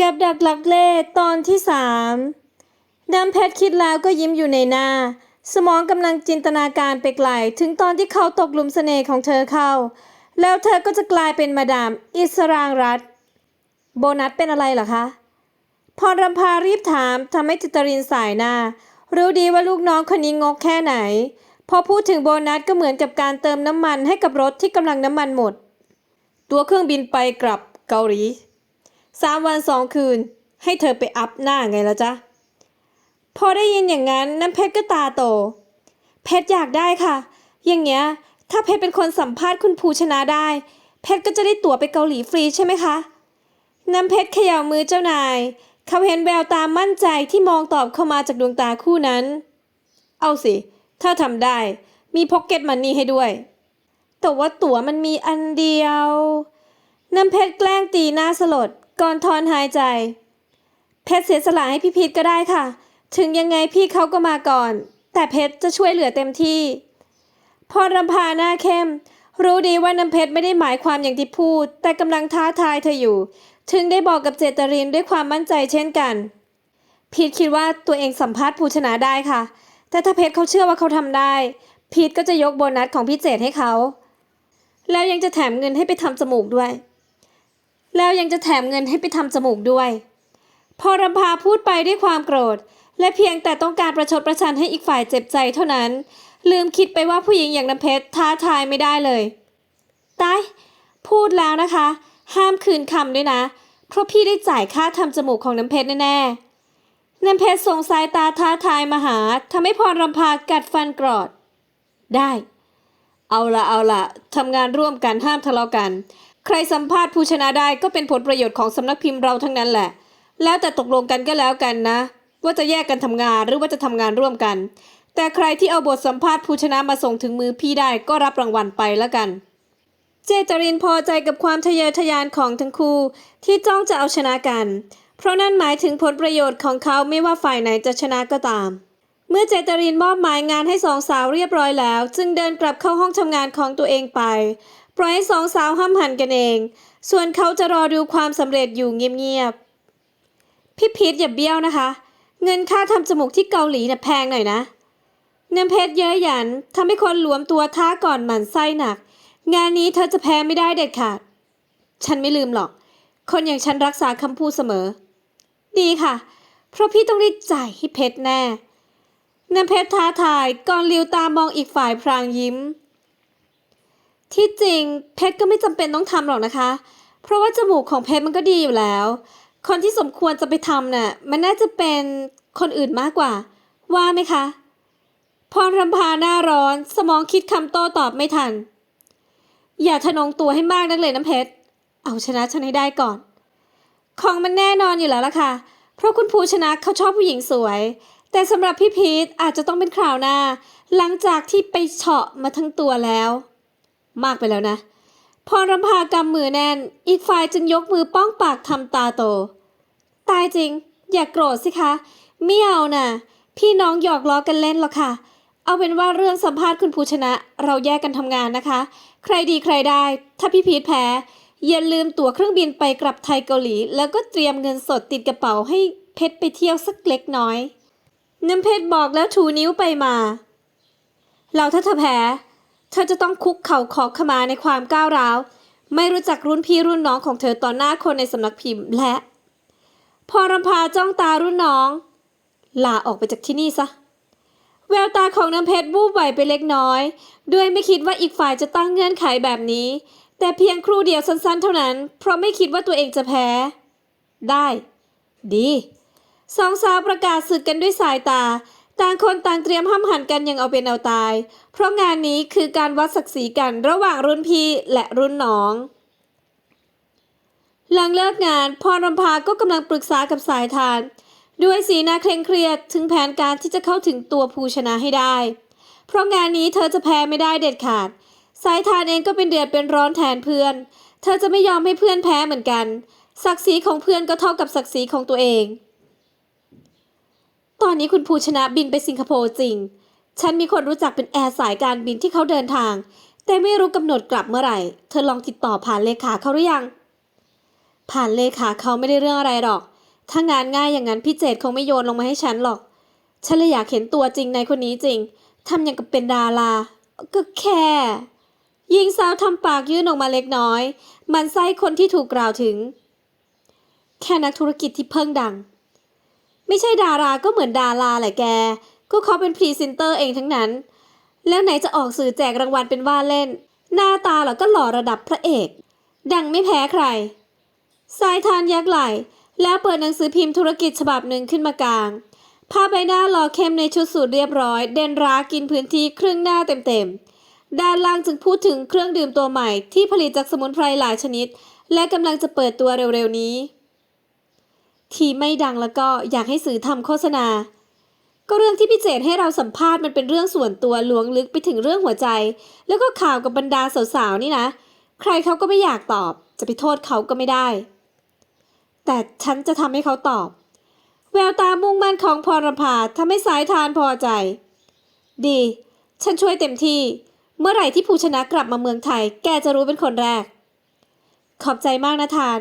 กับดักหลักเล่ตอนที่สามน้ำเพชรคิดแล้วก็ยิ้มอยู่ในหน้า สมองกำลังจินตนาการไปไกล ถึงตอนที่เขาตกหลุมเสน่ห์ของเธอเข้า แล้วเธอก็จะกลายเป็นมาดามอิสรางรัตโบนัสเป็นอะไรเหรอคะพรรำพารีบถามทำให้จิตรินสายหน้า รู้ดีว่าลูกน้องคนนี้งกแค่ไหน พอพูดถึงโบนัสก็เหมือนกับการเติมน้ำมันให้กับรถที่กำลังน้ำมันหมด ตัวเครื่องบินไปกลับเกาหลี สามวันสองคืน ให้เธอไปอัพหน้าไงละจ๊ะ พอได้ยินอย่างนั้นน้ำเพชรก็ตาโต เพชรอยากได้ค่ะ อย่างเงี้ย ถ้าเพชรเป็นคนสัมภาษณ์คุณภูชนะได้ เพชรก็จะได้ตั๋วไปเกาหลีฟรีใช่ไหมคะ น้ำเพชรเขย่ามือเจ้านายเขาเห็นแววตามั่นใจที่มองตอบเข้ามาจากดวงตาคู่นั้น เอาสิ ถ้าทำได้ มีพ็อกเก็ตมันนี่ให้ด้วย แต่ว่าตั๋วมันมีอันเดียว น้ำเพชรแกล้งตีหน้าสลด ก่อนถอนหายใจ เพชรเสียสละให้พี่พีทก็ได้ค่ะ ถึงยังไงพี่เขาก็มาก่อน แต่เพชรจะช่วยเหลือเต็มที่ พรรำพาหน้าเข้ม รู้ดีว่าน้ำเพชรไม่ได้หมายความอย่างที่พูด แต่กำลังท้าทายเธออยู่ ถึงได้บอกกับเจตรินด้วยความมั่นใจเช่นกัน พีทคิดว่าตัวเองสัมภาษณ์ภูชนะได้ค่ะ แต่ถ้าเพชรเขาเชื่อว่าเขาทำได้ พีทก็จะยกโบนัสของพี่เจตให้เขา แล้วยังจะแถมเงินให้ไปทำจมูกด้วย แล้วยังจะแถมเงินให้ไปทำจมูกด้วย พอรำพาพูดไปด้วยความโกรธ และเพียงแต่ต้องการประชดประชันให้อีกฝ่ายเจ็บใจเท่านั้น ลืมคิดไปว่าผู้หญิงอย่างน้ำเพชรท้าทายไม่ได้เลยตายพูดแล้วนะคะ ห้ามคืนคำด้วยนะ เพราะพี่ได้จ่ายค่าทำจมูกของน้ำเพชรแน่ๆน้ำเพชรส่งสายตาท้าทายมาหาทำให้พรรำพากัดฟันกรอด ได้ เอาละเอาละทำงานร่วมกันห้ามทะเลาะกัน ใครสัมภาษณ์ผู้ชนะได้ก็เป็นผลประโยชน์ของสำนักพิมพ์เราทั้งนั้นแหละ แล้วแต่ตกลงกันก็แล้วกันนะ ว่าจะแยกกันทำงานหรือว่าจะทำงานร่วมกัน แต่ใครที่เอาบทสัมภาษณ์ผู้ชนะมาส่งถึงมือพี่ได้ก็รับรางวัลไปแล้วกัน เจจรินพอใจกับความทะเยอทะยานของทั้งคู่ที่จ้องจะเอาชนะกัน เพราะนั่นหมายถึงผลประโยชน์ของเขาไม่ว่าฝ่ายไหนจะชนะก็ตามเมื่อเจตรินมอบหมายงานให้สองสาวเรียบร้อยแล้ว จึงเดินกลับเข้าห้องทำงานของตัวเองไป ปล่อยให้สองสาวห้ำหันกันเอง ส่วนเขาจะรอดูความสำเร็จอยู่เงียบๆ พี่พีทอย่าเบี้ยวนะคะ เงินค่าทำจมูกที่เกาหลีน่ะแพงหน่อยนะน้ำเพชรเย้ยหยันทำให้คนหลวมตัวท้าก่อนหมันไส้หนัก งานนี้เธอจะแพ้ไม่ได้เด็ดขาด ฉันไม่ลืมหรอก คนอย่างฉันรักษาคำพูดเสมอ ดีค่ะ เพราะพี่ต้องรีบจ่ายให้เพชรแน่น้ำเพชรท้าทายก่อนลิวตามองอีกฝ่ายพรางยิ้ม ที่จริงเพชรก็ไม่จำเป็นต้องทำหรอกนะคะ เพราะว่าจมูกของเพชรมันก็ดีอยู่แล้ว คนที่สมควรจะไปทำน่ะมันน่าจะเป็นคนอื่นมากกว่า ว่าไหมคะ พรรำพาหน้าร้อนสมองคิดคำโต้ตอบไม่ทัน อย่าทะนงตัวให้มากนักเลยน้ำเพชร เอาชนะฉันให้ได้ก่อน ของมันแน่นอนอยู่แล้วล่ะค่ะ เพราะคุณภูชนะเขาชอบผู้หญิงสวย แต่สำหรับพี่พีทอาจจะต้องเป็นคราวหน้า หลังจากที่ไปเฉาะมาทั้งตัวแล้ว มากไปแล้วนะ พรรำพากำมือแน่น อีกฝ่ายจึงยกมือป้องปากทำตาโต ตายจริง อย่ากโกรธสิคะไม่เอาน่ะ พี่น้องหยอกล้อกันเล่นหรอกค่ะ เอาเป็นว่าเรื่องสัมภาษณ์คุณภูชนะ เราแยกกันทำงานนะคะ ใครดีใครได้ ถ้าพี่พีทแพ้ อย่าลืมตั๋วเครื่องบินไปกลับไทยเกาหลี แล้วก็เตรียมเงินสดติดกระเป๋าให้เพชรไปเที่ยวสักเล็กน้อยน้ำเพชรบอกแล้วถูนิ้วไปมา เราถ้าเธอแพ้ ธอจะต้องคุกเข่าขอขมาในความก้าวร้าว ไม่รู้จักรุ่นพี่รุ่นน้องของเธอต่อหน้าคนในสำนักพิมพ์และ พอรำพาจ้องตารุ่นน้องลาออกไปจากที่นี่ซะ แววตาของน้ำเพชรวูบไหวไปเล็กน้อย ด้วยไม่คิดว่าอีกฝ่ายจะตั้งเงื่อนไขแบบนี้ แต่เพียงครู่เดียวสั้นๆ เท่านั้น เพราะไม่คิดว่าตัวเองจะแพ้ ได้ ดีสองสาวประกาศศึกกันด้วยสายตา ต่างคนต่างเตรียมห้ำหันกันอย่างเอาเป็นเอาตาย เพราะงานนี้คือการวัดศักดิ์ศรีกันระหว่างรุ่นพี่และรุ่นน้อง หลังเลิกงานพรรำพาก็กำลังปรึกษากับสายทาน ด้วยสีหน้าเคร่งเครียดถึงแผนการที่จะเข้าถึงตัวภูชนะให้ได้ เพราะงานนี้เธอจะแพ้ไม่ได้เด็ดขาด สายทานเองก็เป็นเดือดเป็นร้อนแทนเพื่อน เธอจะไม่ยอมให้เพื่อนแพ้เหมือนกัน ศักดิ์ศรีของเพื่อนก็เท่ากับศักดิ์ศรีของตัวเอง ตอนนี้คุณภูชนะบินไปสิงคโปร์จริง ฉันมีคนรู้จักเป็นแอร์สายการบินที่เขาเดินทาง แต่ไม่รู้กำหนดกลับเมื่อไหร่ เธอลองติดต่อผ่านเลขาเขาหรือยัง ผ่านเลขาเขาไม่ได้เรื่องอะไรหรอก ถ้างานง่ายอย่างนั้นพี่เจตคงไม่โยนลงมาให้ฉันหรอก ฉันเลยอยากเห็นตัวจริงในคนนี้จริง ทำอย่างกับเป็นดารา ก็แค่หญิงสาวทำปากยื่นออกมาเล็กน้อย มันไส้คนที่ถูกกล่าวถึง แค่นักธุรกิจที่เพิ่งดัง ไม่ใช่ดาราก็เหมือนดาราแหละแก ก็เขาเป็นพรีเซนเตอร์เองทั้งนั้น แล้วไหนจะออกสื่อแจกรางวัลเป็นว่าเล่น หน้าตาเหรอก็หล่อระดับพระเอก ดังไม่แพ้ใคร สายทานยักไหล แล้วเปิดหนังสือพิมพ์ธุรกิจฉบับหนึ่งขึ้นมากลางภาพใบหน้าหล่อเข้มในชุดสูทเรียบร้อย เด่นรากินพื้นที่ครึ่งหน้าเต็มๆ ด้านล่างจึงพูดถึงเครื่องดื่มตัวใหม่ที่ผลิตจากสมุนไพรหลายชนิด และกำลังจะเปิดตัวเร็วๆนี้ ทีไม่ดังแล้วก็อยากให้สื่อทำโฆษณา ก็เรื่องที่พี่เจตให้เราสัมภาษณ์มันเป็นเรื่องส่วนตัวล้วงลึกไปถึงเรื่องหัวใจ แล้วก็ข่าวกับบรรดาสาวๆนี่นะ ใครเขาก็ไม่อยากตอบ จะไปโทษเขาก็ไม่ได้ แต่ฉันจะทำให้เขาตอบ แววตามุ่งมั่นของพรพาทำให้สายทานพอใจ ดี ฉันช่วยเต็มที่ เมื่อไหร่ที่ผู้ชนะกลับมาเมืองไทย แกจะรู้เป็นคนแรก ขอบใจมากนะทาน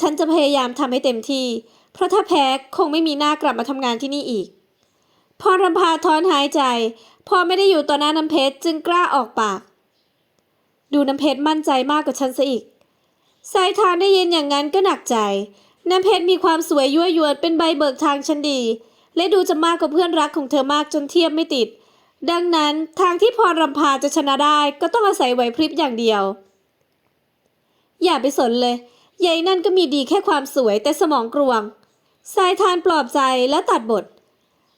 ฉันจะพยายามทำให้เต็มที่ เพราะถ้าแพ้คงไม่มีหน้ากลับมาทำงานที่นี่อีกพรำพาถอนหายใจ พอไม่ได้อยู่ต่อหน้าน้ำเพชรจึงกล้าออกปาก ดูน้ำเพชรมั่นใจมากกว่าฉันซะอีก สายทานได้ยินอย่างนั้นก็หนักใจ น้ำเพชรมีความสวยยั่วยวนเป็นใบเบิกทางชั้นดี และดูจะมากกว่าเพื่อนรักของเธอมากจนเทียบไม่ติด ดังนั้นทางที่พรรำพาจะชนะได้ก็ต้องอาศัยไหวพริบอย่างเดียว อย่าไปสนเลยยายนั่นก็มีดีแค่ความสวยแต่สมองกรวง สายทานปลอบใจและตัดบท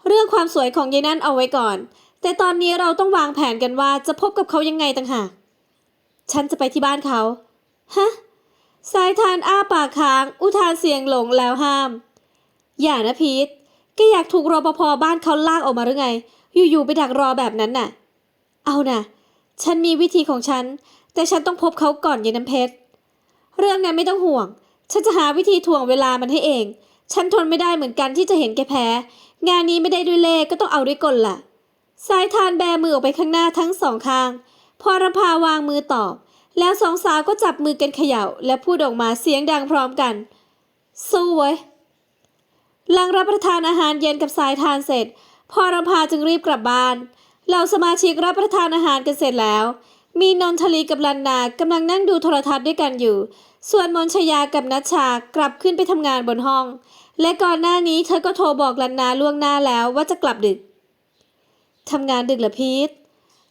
เรื่องความสวยของยายนั่นเอาไว้ก่อน แต่ตอนนี้เราต้องวางแผนกันว่าจะพบกับเขายังไงต่างหาก ฉันจะไปที่บ้านเขา ฮะ สายทานอ้าปากค้าง อุทานเสียงหลงแล้วห้าม อย่านะพีทแกอยากถูกรปภบ้านเขาลากออกมาหรือไง อยู่ๆไปดักรอแบบนั้นน่ะ เอาน่ะ ฉันมีวิธีของฉัน แต่ฉันต้องพบเขาก่อนยายน้ำเพชร เรื่องนั้นไม่ต้องห่วง ฉันจะหาวิธีถ่วงเวลามันให้เอง ฉันทนไม่ได้เหมือนกันที่จะเห็นแกแพ้ งานนี้ไม่ได้ด้วยเล่ก็ต้องเอาด้วยกลล่ะ สายทานแบมือออกไปข้างหน้าทั้งสองข้าง พอรพาวางมือตอบ แล้วสองสาวก็จับมือกันเขย่า และพูดออกมาเสียงดังพร้อมกัน สู้เว้หลังรับประทานอาหารเย็นกับสายทานเสร็จ พอรพาจึงรีบกลับบ้านเหล่าสมาชิกรับประทานอาหารกันเสร็จแล้ว มีนนทลีกับลันนากำลังนั่งดูโทรทัศน์ด้วยกันอยู่ ส่วนมนชยากับนัชชากลับขึ้นไปทำงานบนห้อง และก่อนหน้านี้เธอก็โทรบอกลันนาล่วงหน้าแล้วว่าจะกลับดึกทำงานดึกเหรอพีท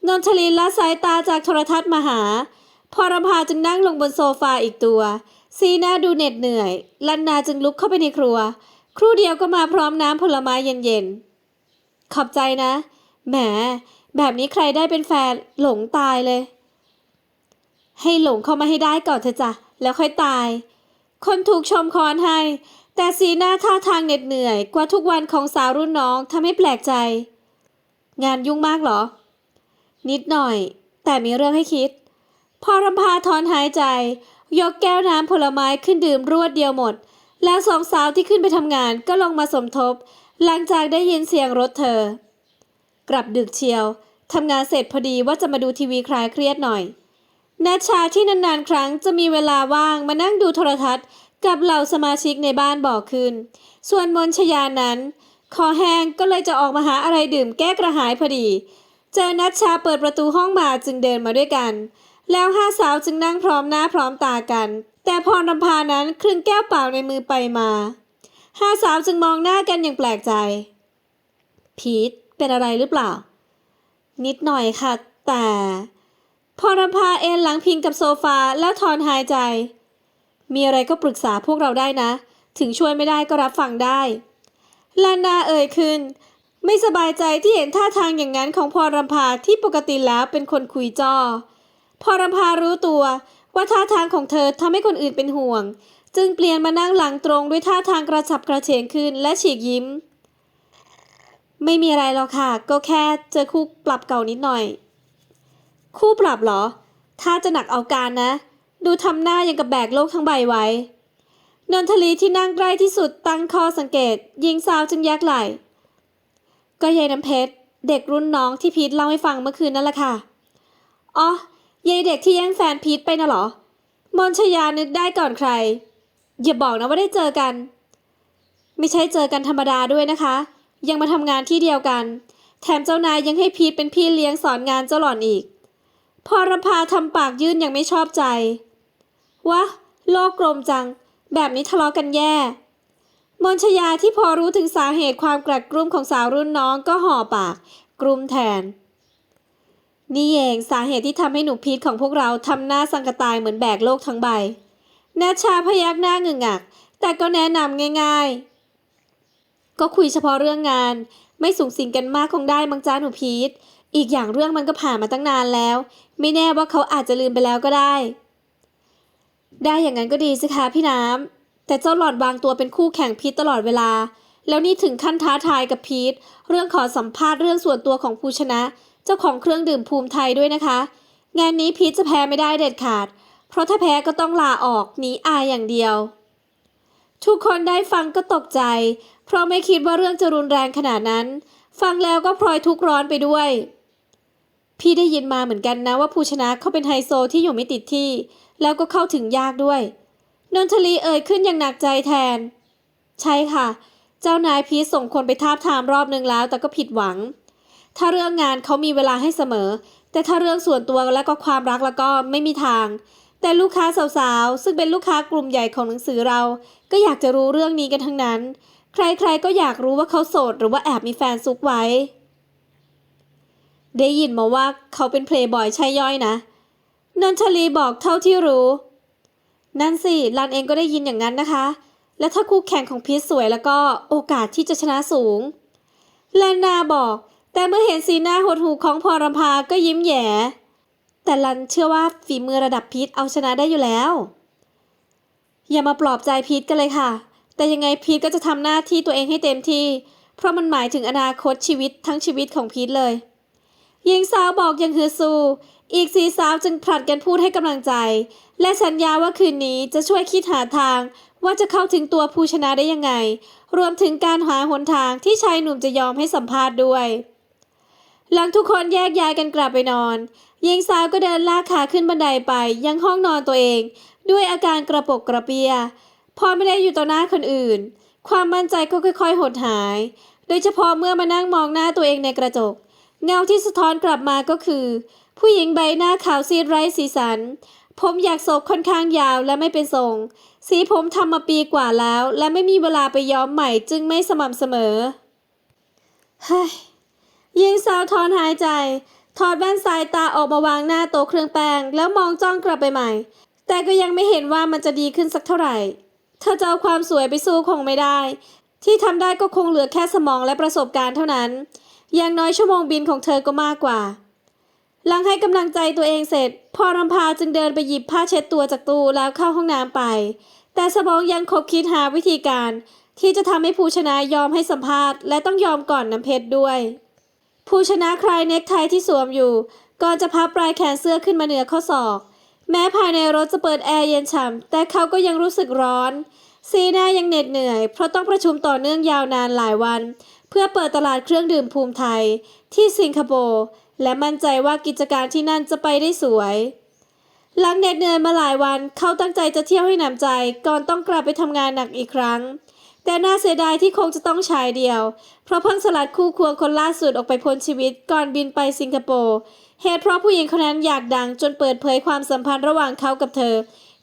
นนทลีละสายตาจากโทรทัศน์มาหา พอรพาจึงนั่งลงบนโซฟาอีกตัวสีหน้าดูเหน็ดเหนื่อย ลันนาจึงลุกเข้าไปในครัว ครู่เดียวก็มาพร้อมน้ำผลไม้เย็นๆ ขอบใจนะ แหม แบบนี้ใครได้เป็นแฟนหลงตายเลย ให้หลงเข้ามาให้ได้ก่อนเถอะจ้ะ แล้วค่อยตาย คนถูกชมคอนให้ แต่สีหน้าท่าทางเหน็ดเหนื่อยกว่าทุกวันของสาวรุ่นน้องทำให้แปลกใจ งานยุ่งมากเหรอ นิดหน่อย แต่มีเรื่องให้คิด พอรำพาถอนหายใจ ยกแก้วน้ำผลไม้ขึ้นดื่มรวดเดียวหมด แล้วสองสาวที่ขึ้นไปทำงานก็ลงมาสมทบ หลังจากได้ยินเสียงรถเธอ กลับดึกเชียวทำงานเสร็จพอดีว่าจะมาดูทีวีคลายเครียดหน่อย นาชาที่นานๆ ครั้งจะมีเวลาว่างมานั่งดูโทรทัศน์กับเหล่าสมาชิกในบ้านบอคืน ส่วนมนชยานั้น คอแห้งก็เลยจะออกมาหาอะไรดื่มแก้กระหายพอดี เจอนัชชาเปิดประตูห้องมาจึงเดินมาด้วยกัน แล้วห้าสาวจึงนั่งพร้อมหน้าพร้อมตากัน แต่พรรำพานั้นครึ่งแก้วเปล่าในมือไปมา ห้าสาวจึงมองหน้ากันอย่างแปลกใจ พีทเป็นอะไรหรือเปล่า นิดหน่อยค่ะ แต่ พรำพาเอนหลังพิงกับโซฟาแล้วถอนหายใจ มีอะไรก็ปรึกษาพวกเราได้นะ ถึงช่วยไม่ได้ก็รับฟังได้ลานาเอ่ยขึ้น ไม่สบายใจที่เห็นท่าทางอย่างนั้นของพรำพาที่ปกติแล้วเป็นคนคุยจอพรำพารู้ตัวว่าท่าทางของเธอทำให้คนอื่นเป็นห่วง จึงเปลี่ยนมานั่งหลังตรงด้วยท่าทางกระฉับกระเฉงขึ้นและฉีกยิ้ม ไม่มีอะไรหรอกค่ะ ก็แค่เจอคู่ปรับเก่านิดหน่อย คู่ปรับเหรอ ถ้าจะหนักเอาการนะ ดูทำหน้ายังกับแบกโลกทั้งใบไว้นนทลีที่นั่งใกล้ที่สุดตั้งข้อสังเกต ยิงสาวจึงยักไหล ก็ยายน้ำเพชร เด็กรุ่นน้องที่พีทเล่าให้ฟังเมื่อคืนนั่นแหละค่ะ อ๋อยายเด็กที่แย่งแฟนพีทไปน่ะเหรอ มนชยานึกได้ก่อนใคร อย่าบอกนะว่าได้เจอกัน ไม่ใช่เจอกันธรรมดาด้วยนะคะ ยังมาทำงานที่เดียวกัน แถมเจ้านายยังให้พีทเป็นพี่เลี้ยงสอนงานเจ้าหล่อนอีก พอรำพาทำปากยื่นยังไม่ชอบใจ วะ โลกกลมจัง แบบนี้ทะเลาะกันแย่ มนชยาที่พอรู้ถึงสาเหตุความกลัดกลุ้มของสาวรุ่นน้องก็ห่อปาก กลุ้มแทน นี่เองสาเหตุที่ทำให้หนูพีทของพวกเราทำหน้าสังกตายเหมือนแบกโลกทั้งใบนาชาพยักหน้าเงึงงัก แต่ก็แนะนำง่าย ๆ ก็คุยเฉพาะเรื่องงาน ไม่สูงสิงกันมากคงได้มังจ้าหนูพีท อีกอย่างเรื่องมันก็ผ่านมาตั้งนานแล้ว ไม่แน่ว่าเขาอาจจะลืมไปแล้วก็ได้ ได้อย่างนั้นก็ดีสิคะพี่น้ำแต่เจ้าหลอดวางตัวเป็นคู่แข่งพีทตลอดเวลา แล้วนี่ถึงขั้นท้าทายกับพีทเรื่องขอสัมภาษณ์เรื่องส่วนตัวของภูชนะ เจ้าของเครื่องดื่มภูมิไทยด้วยนะคะ งานนี้พีทจะแพ้ไม่ได้เด็ดขาด เพราะถ้าแพ้ก็ต้องลาออกหนีอายอย่างเดียว ทุกคนได้ฟังก็ตกใจ เพราะไม่คิดว่าเรื่องจะรุนแรงขนาดนั้นฟังแล้วก็พลอยทุกข์ร้อนไปด้วย พี่ได้ยินมาเหมือนกันนะว่าภูชนะเขาเป็นไฮโซที่อยู่ไม่ติดที่ แล้วก็เข้าถึงยากด้วย นนทลีเอ่ยขึ้นอย่างหนักใจแทน ใช่ค่ะ เจ้านายพีชส่งคนไปทาบทามรอบนึงแล้ว แต่ก็ผิดหวัง ถ้าเรื่องงานเขามีเวลาให้เสมอ แต่ถ้าเรื่องส่วนตัวและก็ความรักแล้วก็ไม่มีทาง แต่ลูกค้าสาวๆซึ่งเป็นลูกค้ากลุ่มใหญ่ของหนังสือเรา ก็อยากจะรู้เรื่องนี้กันทั้งนั้น ใครๆก็อยากรู้ว่าเขาโสดหรือว่าแอบมีแฟนซุกไว้ ได้ยินมาว่าเขาเป็นเพลย์บอยใช่ย่อยนะ นนชลีบอกเท่าที่รู้ นั่นสิรันเองก็ได้ยินอย่างนั้นนะคะ และถ้าคู่แข่งของพีชสวยแล้วก็โอกาสที่จะชนะสูงแลนนาบอก แต่เมื่อเห็นสีหน้าหดหูของพรรำพาก็ยิ้มแย่แต่ลันเชื่อว่าฝีมือระดับพีทเอาชนะได้อยู่แล้ว อย่ามาปลอบใจพีทกันเลยค่ะ แต่ยังไงพีทก็จะทำหน้าที่ตัวเองให้เต็มที่ เพราะมันหมายถึงอนาคตชีวิตทั้งชีวิตของพีทเลย หญิงสาวบอกยังฮือซูอีกสีสาวจึงผลัดกันพูดให้กำลังใจ และสัญญาว่าคืนนี้จะช่วยคิดหาทางว่าจะเข้าถึงตัวผู้ชนะได้ยังไง รวมถึงการหาหนทางที่ชายหนุ่มจะยอมให้สัมภาษณ์ด้วย หลังทุกคนแยกย้ายกันกลับไปนอน หญิงสาวก็เดินลากขาขึ้นบันไดไปยังห้องนอนตัวเอง ด้วยอาการกระปกกระเปีย พอไม่ได้อยู่ต่อหน้าคนอื่น ความมั่นใจก็ค่อยๆ หดหาย โดยเฉพาะเมื่อมานั่งมองหน้าตัวเองในกระจก เงาที่สะท้อนกลับมาก็คือ ผู้หญิงใบหน้าขาวซีดไร้สีสัน ผมอยากโศกค่อนข้างยาวและไม่เป็นทรง สีผมทำมาปีกว่าแล้ว และไม่มีเวลาไปย้อมใหม่จึงไม่สม่ำเสมอเฮ้ยหญิงสาวถอนหายใจ ถอดแว่นสายตาออกมาวางหน้าโต๊ะเครื่องแป้ง แล้วมองจ้องกลับไปใหม่ แต่ก็ยังไม่เห็นว่ามันจะดีขึ้นสักเท่าไหร่ เธอจะเอาความสวยไปสู้คงไม่ได้ ที่ทำได้ก็คงเหลือแค่สมองและประสบการณ์เท่านั้น อย่างน้อยชั่วโมงบินของเธอก็มากกว่า หลังให้กำลังใจตัวเองเสร็จ พอรำพาจึงเดินไปหยิบผ้าเช็ดตัวจากตู้แล้วเข้าห้องน้ำไป แต่สมองยังคบคิดหาวิธีการ ที่จะทำให้ผู้ชนะยอมให้สัมภาษณ์และต้องยอมก่อนน้ำเพชรด้วย ผู้ชนะคลายเน็กไทที่สวมอยู่ ก่อนจะพับปลายแขนเสื้อขึ้นมาเหนือข้อศอก แม้ภายในรถจะเปิดแอร์เย็นฉ่ำแต่เขาก็ยังรู้สึกร้อนสีน้ายังเหน็ดเหนื่อย เพราะต้องประชุมต่อเนื่องยาวนานหลายวัน เพื่อเปิดตลาดเครื่องดื่มภูมิไทย ที่สิงคโปร์และมั่นใจว่ากิจการที่นั่นจะไปได้สวย หลังเหน็ดเหนื่อยมาหลายวันเขาตั้งใจจะเที่ยวให้หนำใจ ก่อนต้องกลับไปทำงานหนักอีกครั้ง แต่น่าเสียดายที่คงจะต้องชายเดียว เพราะเพิ่งสลัดคู่ควงคนล่าสุดออกไปพ้นชีวิตก่อนบินไปสิงคโปร์เหตุเพราะผู้หญิงคนนั้นอยากดังจนเปิดเผยความสัมพันธ์ระหว่างเขากับเธอ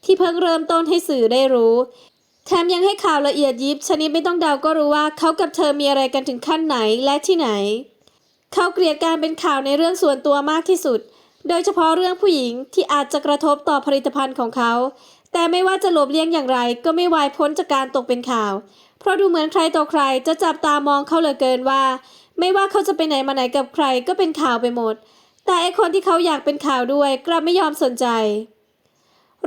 ที่เพิ่งเริ่มต้นให้สื่อได้รู้ ถมยังให้ข่าวละเอียดยิบชนิดไม่ต้องเดาก็รู้ว่าเขากับเธอมีอะไรกันถึงขั้นไหนและที่ไหน เขาเกลียดการเป็นข่าวในเรื่องส่วนตัวมากที่สุด โดยเฉพาะเรื่องผู้หญิงที่อาจจะกระทบต่อผลิตภัณฑ์ของเขา แต่ไม่ว่าจะหลบเลี่ยงอย่างไร ก็ไม่วายพ้นจากการตกเป็นข่าว เพราะดูเหมือนใครต่อใครจะจับตามองเขาเหลือเกินว่า ไม่ว่าเขาจะไปไหนมาไหนกับใครก็เป็นข่าวไปหมด แต่ไอคนที่เขาอยากเป็นข่าวด้วยกลับไม่ยอมสนใจ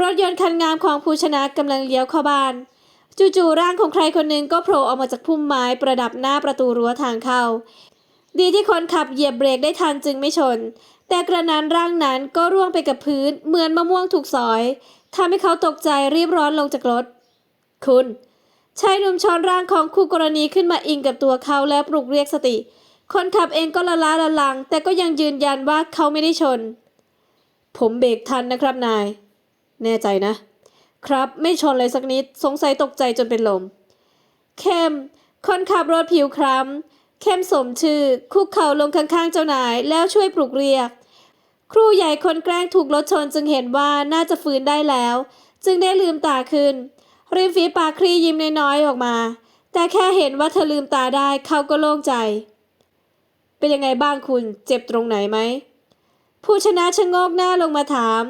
รถยนต์คันงามของผู้ชนะกำลังเลี้ยวเข้าบ้าน จู่ๆร่างของใครคนหนึ่งก็โผล่ออกมาจากพุ่มไม้ประดับหน้าประตูรั้วทางเข้า ดีที่คนขับเหยียบเบรกได้ทันจึงไม่ชน แต่กระนั้นร่างนั้นก็ร่วงไปกับพื้นเหมือนมะม่วงถูกสอยทำให้เขาตกใจรีบร้อนลงจากรถ คุณชายหนุ่มช้อนร่างของคู่กรณีขึ้นมาอิงกับตัวเขาแล้วปลุกเรียกสติ คนขับเองก็ละล้าละลัง แต่ก็ยังยืนยันว่าเขาไม่ได้ชน ผมเบรกทันนะครับนาย แน่ใจนะ ครับไม่ชนเลยสักนิด สงสัยตกใจจนเป็นลม เข้มคนขับรถผิวคล้ำเข้มสมชื่อ คุกเข่าลงข้างๆเจ้านายแล้วช่วยปลุกเรียก ครูใหญ่คนแกล้งถูกรถชนจึงเห็นว่าน่าจะฟื้นได้แล้ว จึงได้ลืมตาขึ้น ริมฝีปากคลี่ยิ้มน้อยๆออกมา แต่แค่เห็นว่าเธอลืมตาได้เขาก็โล่งใจ เป็นยังไงบ้างคุณเจ็บตรงไหนไหมผู้ชนะชะงกหน้าลงมาถาม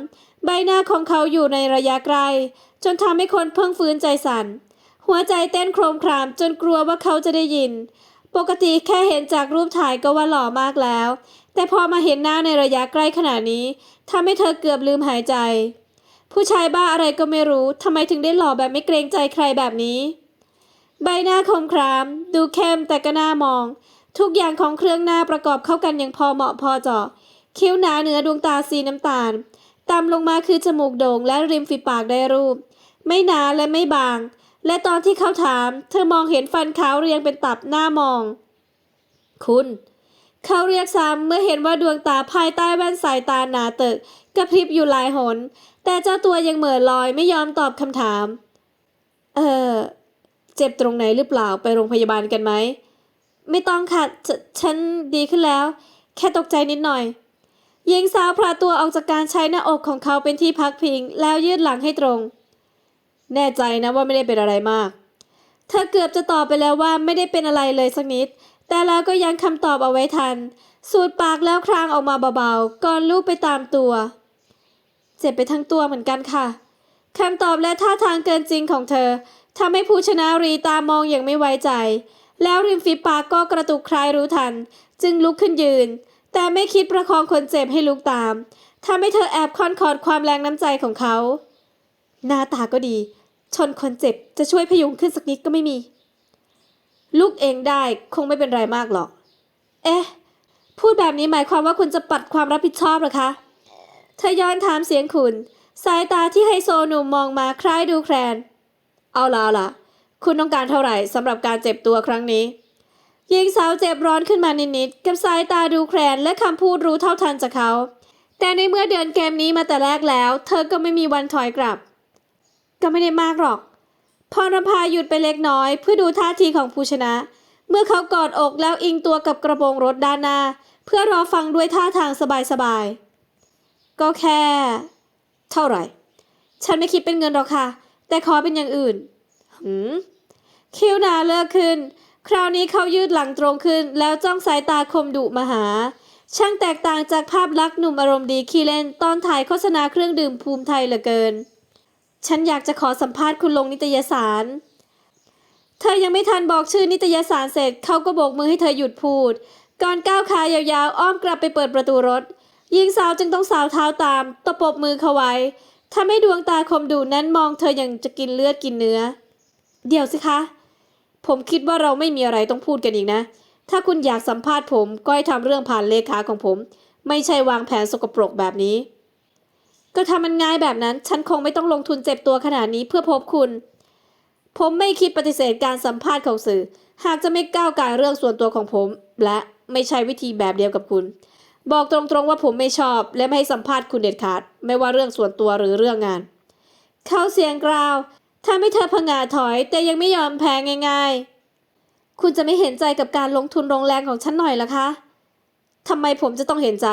ใบหน้าของเขาอยู่ในระยะไกล จนทำให้คนเพิ่งฟื้นใจสั่น หัวใจเต้นโครมครามจนกลัวว่าเขาจะได้ยิน ปกติแค่เห็นจากรูปถ่ายก็ว่าหล่อมากแล้ว แต่พอมาเห็นหน้าในระยะใกล้ขนาดนี้ทำให้เธอเกือบลืมหายใจ ผู้ชายบ้าอะไรก็ไม่รู้ทำไมถึงได้หล่อแบบไม่เกรงใจใครแบบนี้ ใบหน้าคมคราม ดูเข้มแต่ก็น่ามอง ทุกอย่างของเครื่องหน้าประกอบเข้ากันอย่างพอเหมาะพอเจาะคิ้วหนาเหนือดวงตาสีน้ำตาล ต่ำลงมาคือจมูกโด่งและริมฝีปากได้รูป ไม่หนาและไม่บาง และตอนที่เขาถาม เธอมองเห็นฟันขาวเรียงเป็นตับหน้ามอง คุณ เขาเรียกซ้ำเมื่อเห็นว่าดวงตาภายใต้แว่นสายตาหนาเตึกกระพริบอยู่หลายหน แต่เจ้าตัวยังเหม่อลอยไม่ยอมตอบคำถาม เออเจ็บตรงไหนหรือเปล่าไปโรงพยาบาลกันไหม ไม่ต้องค่ะฉฉันดีขึ้นแล้ว แค่ตกใจนิดหน่อย หญิงสาวพลาตัวออกจากการใช้หน้าอกของเขาเป็นที่พักพิง แล้วยืดหลังให้ตรง แน่ใจนะว่าไม่ได้เป็นอะไรมาก เธอเกือบจะตอบไปแล้วว่าไม่ได้เป็นอะไรเลยสักนิด แต่แล้วก็ยังคำตอบเอาไว้ทัน สูดปากแล้วครางออกมาเบาๆ ก่อนลูบไปตามตัว เจ็บไปทั้งตัวเหมือนกันค่ะคำตอบและท่าทางเกินจริงของเธอทำให้ผู้ชนะรีตามองอย่างไม่ไว้ใจ แล้วริมฝีปากก็กระตุกคลายรู้ทัน จึงลุกขึ้นยืน แต่ไม่คิดประคองคนเจ็บให้ลุกตามทำให้เธอแอบคอนคอดความแรงน้ำใจของเขา หน้าตาก็ดี ชนคนเจ็บจะช่วยพยุงขึ้นสักนิดก็ไม่มี ลูกเองได้คงไม่เป็นไรมากหรอก เอ๊ะ พูดแบบนี้หมายความว่าคุณจะปัดความรับผิดชอบเหรอคะ เธอย้อนถามเสียงขุนสายตาที่ไฮโซหนุ่มมองมาคล้ายดูแคลน เอาละเอาละคุณต้องการเท่าไหร่สำหรับการเจ็บตัวครั้งนี้ หญิงสาวเจ็บร้อนขึ้นมานิดๆกับสายตาดูแคลนและคำพูดรู้เท่าทันจากเขา แต่ในเมื่อเดินเกมนี้มาแต่แรกแล้ว เธอก็ไม่มีวันถอยกลับ ก็ไม่ได้มากหรอกพรพาหยุดไปเล็กน้อยเพื่อดูท่าทีของผู้ชนะ เมื่อเขากอดอกแล้วอิงตัวกับกระโปรงรถด้านหน้า เพื่อรอฟังด้วยท่าทางสบายๆก็แค่ เท่าไหร่ ฉันไม่คิดเป็นเงินหรอกค่ะ แต่ขอเป็นอย่างอื่นหืมคิ้วนาเลิกขึ้น คราวนี้เขายืดหลังตรงขึ้นแล้วจ้องสายตาคมดุมาหา ช่างแตกต่างจากภาพลักษณ์หนุ่มอารมณ์ดีขี้เล่นตอนถ่ายโฆษณาเครื่องดื่มภูมิไทยเหลือเกิน ฉันอยากจะขอสัมภาษณ์คุณลงนิตยสาร เธอยังไม่ทันบอกชื่อนิตยสารเสร็จเขาก็โบกมือให้เธอหยุดพูด ก่อนก้าวขายาวๆ อ้อมกลับไปเปิดประตูรถหญิงสาวจึงต้องสาวเท้าตามตะปบมือเขาไว้ทำให้ดวงตาคมดุนั้นมองเธออย่างจะกินเลือดกินเนื้อ เดี๋ยวสิคะ ผมคิดว่าเราไม่มีอะไรต้องพูดกันอีกนะ ถ้าคุณอยากสัมภาษณ์ผมก็ให้ทำเรื่องผ่านเลขาของผม ไม่ใช่วางแผนสกปรกแบบนี้ ก็ทำมันง่ายแบบนั้น ฉันคงไม่ต้องลงทุนเจ็บตัวขนาดนี้เพื่อพบคุณ ผมไม่คิดปฏิเสธการสัมภาษณ์ของสื่อ หากจะไม่ก้าวไก่ายเรื่องส่วนตัวของผม และไม่ใช่วิธีแบบเดียวกับคุณ บอกตรงๆว่าผมไม่ชอบ และไม่ให้สัมภาษณ์คุณเด็ดขาด ไม่ว่าเรื่องส่วนตัวหรือเรื่องงาน เขาเสียงกราว ทำให้เธอผงาถอยแต่ยังไม่ยอมแพ้ง่าย ๆ คุณจะไม่เห็นใจกับการลงทุนโรงแรงของฉันหน่อยหรอคะทำไมผมจะต้องเห็นใจ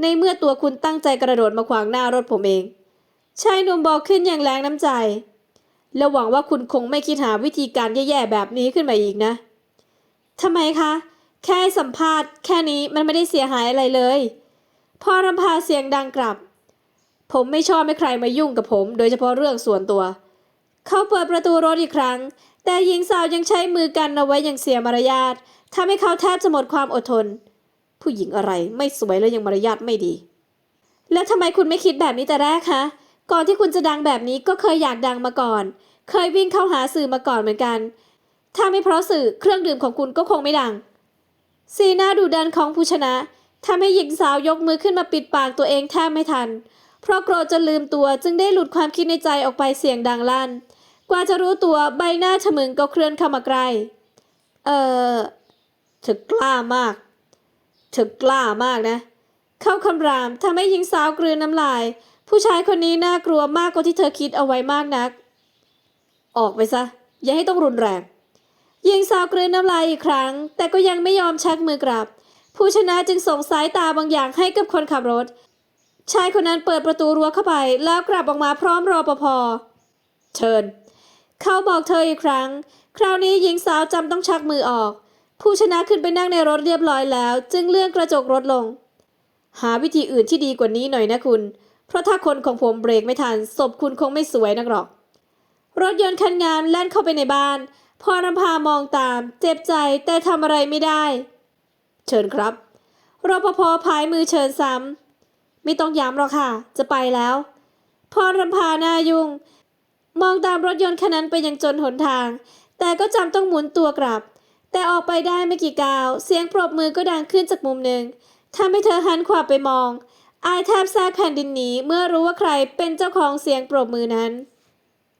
ในเมื่อตัวคุณตั้งใจกระโดดมาขวางหน้ารถผมเองชายหนุ่มบอกขึ้นอย่างแรงน้ำใจ และหวังว่าคุณคงไม่คิดหาวิธีการแย่ๆแบบนี้ขึ้นมาอีกนะทำไมคะ แค่สัมภาษณ์ แค่นี้มันไม่ได้เสียหายอะไรเลยพอรำพาเสียงดังกลับ ผมไม่ชอบให้ใครมายุ่งกับผม โดยเฉพาะเรื่องส่วนตัว เขาเปิดประตูรถอีกครั้ง แต่หญิงสาวยังใช้มือกันเอาไว้อย่างเสียมารยาททำให้เขาแทบจะหมดความอดทน ผู้หญิงอะไรไม่สวยและยังมารยาทไม่ดี แล้วทำไมคุณไม่คิดแบบนี้แต่แรกคะก่อนที่คุณจะดังแบบนี้ก็เคยอยากดังมาก่อน เคยวิ่งเข้าหาสื่อมาก่อนเหมือนกัน ถ้าไม่เพราะสื่อเครื่องดื่มของคุณก็คงไม่ดัง สีหน้าดุดันของผู้ชนะทำให้หญิงสาวยกมือขึ้นมาปิดปากตัวเองแทบไม่ทัน เพราะโกรธจนลืมตัวจึงได้หลุดความคิดในใจออกไปเสียงดังลั่น กว่าจะรู้ตัวใบหน้าฉมึงก็เคลื่อนเข้ามาใกล้ เออเธอกล้ามาก เธอกล้ามากนะ เข้าคำรามทำให้หญิงสาวกลืนน้ำลาย ผู้ชายคนนี้น่ากลัวมากกว่าที่เธอคิดเอาไว้มากนัก ออกไปซะ อย่าให้ต้องรุนแรงหญิงสาวกลืนน้ำลายอีกครั้ง แต่ก็ยังไม่ยอมชักมือกลับ ผู้ชนะจึงส่งสายตาบางอย่างให้กับคนขับรถ ชายคนนั้นเปิดประตูรั้วเข้าไป แล้วกลับออกมาพร้อมรอปภเชิญ เขาบอกเธออีกครั้ง คราวนี้หญิงสาวจำต้องชักมือออก ผู้ชนะขึ้นไปนั่งในรถเรียบร้อยแล้ว จึงเลื่อนกระจกรถลง หาวิธีอื่นที่ดีกว่านี้หน่อยนะคุณ เพราะถ้าคนของผมเบรกไม่ทันศพคุณคงไม่สวยนักหรอก รถยนต์คันงามแล่นเข้าไปในบ้าน พรณภามองตาม เจ็บใจแต่ทำอะไรไม่ได้ เชิญครับรปภพายมือเชิญซ้ำไม่ต้องย้ำหรอกค่ะ จะไปแล้วพรณภาหน้ายุ่ง มองตามรถยนต์คันนั้นไปยังจนหนทาง แต่ก็จำต้องหมุนตัวกลับ แต่ออกไปได้ไม่กี่ก้าว เสียงปรบมือก็ดังขึ้นจากมุมหนึ่งทำให้เธอหันขวาไปมอง อายแทบแทรกแผ่นดินหนีเมื่อรู้ว่าใครเป็นเจ้าของเสียงปรบมือนั้น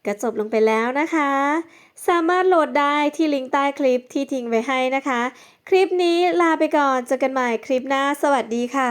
ก็จบลงไปแล้วนะคะ สามารถโหลดได้ที่ลิงก์ใต้คลิปที่ทิ้งไว้ให้นะคะ คลิปนี้ลาไปก่อนเจอกันใหม่คลิปหน้า สวัสดีค่ะ